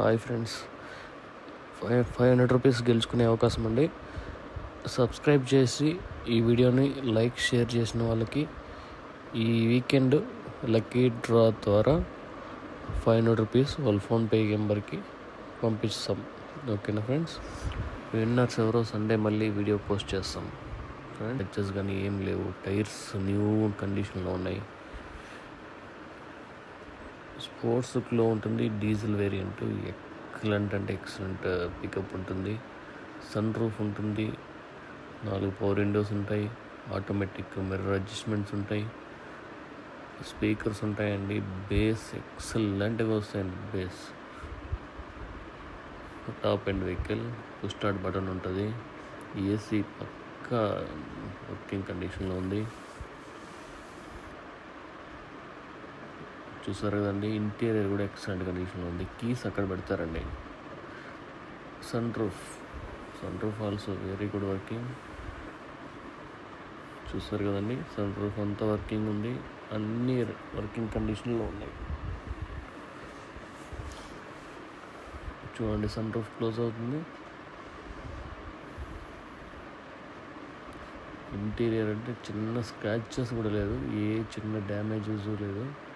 Hi friends five five hundred rupees గెలుచుకునే అవకాశం ఉంది. Subscribe చేసి ఈ వీడియోని లైక్ షేర్ చేసిన వాళ్ళకి ఈ వీకెండ్ లక్కీ డ్రా ద్వారా ఫైవ్ హండ్రెడ్ రూపీస్ వాళ్ళ ఫోన్పే నెంబర్కి పంపిస్తాం. ఓకేనా ఫ్రెండ్స్ విన్నర్స్ ఎవరో సండే మళ్ళీ వీడియో పోస్ట్ చేస్తాం. ఫ్రెండ్ లెక్చర్స్ కానీ ఏం లేవు. టైర్స్ న్యూ కండిషన్లో ఉన్నాయి. స్పోర్ట్స్ లుక్లో ఉంటుంది డీజిల్ వేరియంట్ ఎక్సలెంట్ అంటే ఎక్సలెంట్ పికప్ ఉంటుంది. సన్ రూఫ్ ఉంటుంది నాలుగు పవర్ విండోస్ ఉంటాయి ఆటోమేటిక్ మిర్రర్ అడ్జస్ట్మెంట్స్ ఉంటాయి స్పీకర్స్ ఉంటాయండి బేస్ ఎక్సలెంట్గా వస్తాయండి bass. Top and vehicle start button ఉంటుంది ఏసీ పక్కా వర్కింగ్ కండిషన్లో ఉంది. చూసారు కదండి ఇంటీరియర్ కూడా ఎక్సలెంట్ కండిషన్లో ఉంది. కీస్ అక్కడ పెడతారండి. Sun roof sun roof also very good working చూసారు కదండి సన్ రూఫ్ అంతా వర్కింగ్ ఉంది. అన్నీ వర్కింగ్ కండిషన్లో ఉన్నాయి. చూడండి సన్ రూఫ్ క్లోజ్ అవుతుంది. ఇంటీరియర్ అంటే చిన్న స్క్రాచెస్ కూడా లేదు. ఏ చిన్న డ్యామేజెస్ లేదు.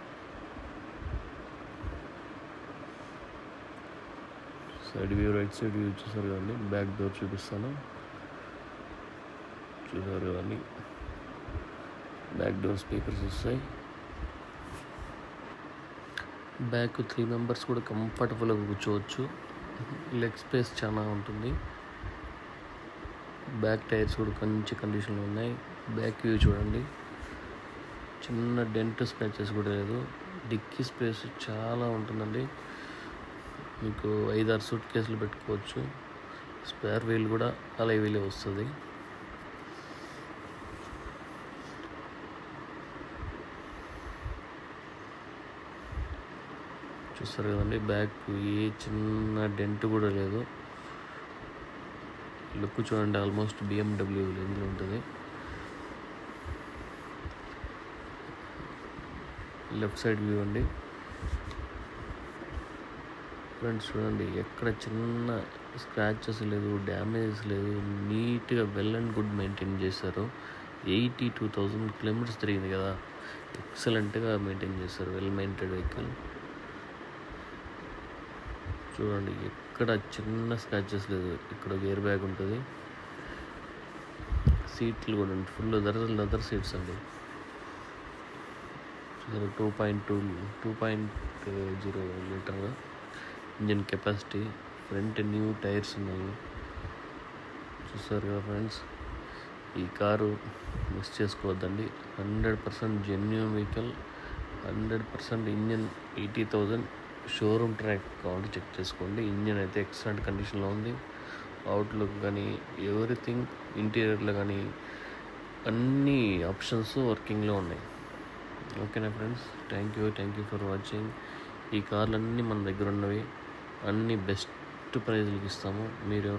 Side view right side view చూసారు కదండి? బ్యాక్ డోర్ చూపిస్తాను. చూసారు కదండి? బ్యాక్ డోర్ స్పీకర్స్ వస్తాయి. బ్యాక్ త్రీ మెంబర్స్ కూడా కంఫర్టబుల్గా కూర్చోవచ్చు. లెగ్ స్పేస్ చాలా ఉంటుంది. బ్యాక్ టైర్స్ కూడా మంచి కండిషన్లో ఉన్నాయి. బ్యాక్ వ్యూ చూడండి. చిన్న డెంట్ స్క్రాచెస్ కూడా లేదు. డిక్కీ స్పేస్ చాలా ఉంటుందండి. మీకు ఐదారు సూట్ కేసులు పెట్టుకోవచ్చు. స్పేర్ వీల్ కూడా అలా వీలే వస్తుంది. చూస్తారు కదండి బ్యాక్ ఏ చిన్న డెంట్ కూడా లేదు. లుక్ చూడండి ఆల్మోస్ట్ బిఎండబ్ల్యూ ఇందులో ఉంటుంది. లెఫ్ట్ సైడ్ వ్యూ అండి. ఫ్రెండ్స్ చూడండి ఎక్కడ చిన్న స్క్రాచెస్ లేదు డ్యామేజెస్ లేదు నీట్గా వెల్ అండ్ గుడ్ మెయింటైన్ చేశారు. ఎయిటీ టూ థౌజండ్ కిలోమీటర్స్ తిరిగింది కదా. ఎక్సలెంట్గా మెయింటైన్ చేస్తారు వెల్ మెయింటైన్ వెహికల్ చూడండి ఎక్కడ చిన్న స్క్రాచెస్ లేదు ఇక్కడ గేర్ బ్యాగ్ ఉంటుంది. సీట్లు కూడా ఉంటాయి ఫుల్ లెదర్ లెదర్ సీట్స్ అండి. Two point two two point zero లీటర్గా engine capacity front new tyres ఉన్నాయి. చూస్తారు కదా ఫ్రెండ్స్? ఈ కారు మిస్ చేసుకోవద్దండి. Hundred percent genuine vehicle hundred percent engine eighty thousand showroom track కావాలి చెక్ చేసుకోండి. ఇంజన్ అయితే excellent కండిషన్లో ఉంది. అవుట్లుక్ కానీ ఎవ్రీథింగ్ ఇంటీరియర్లో కానీ అన్ని ఆప్షన్స్ వర్కింగ్లో ఉన్నాయి. ఓకేనా friends? Thank you thank you for watching. ఈ కార్లు అన్నీ మన దగ్గర ఉన్నవి. అన్ని బెస్ట్ ప్రైజ్లకి ఇస్తాము మీరు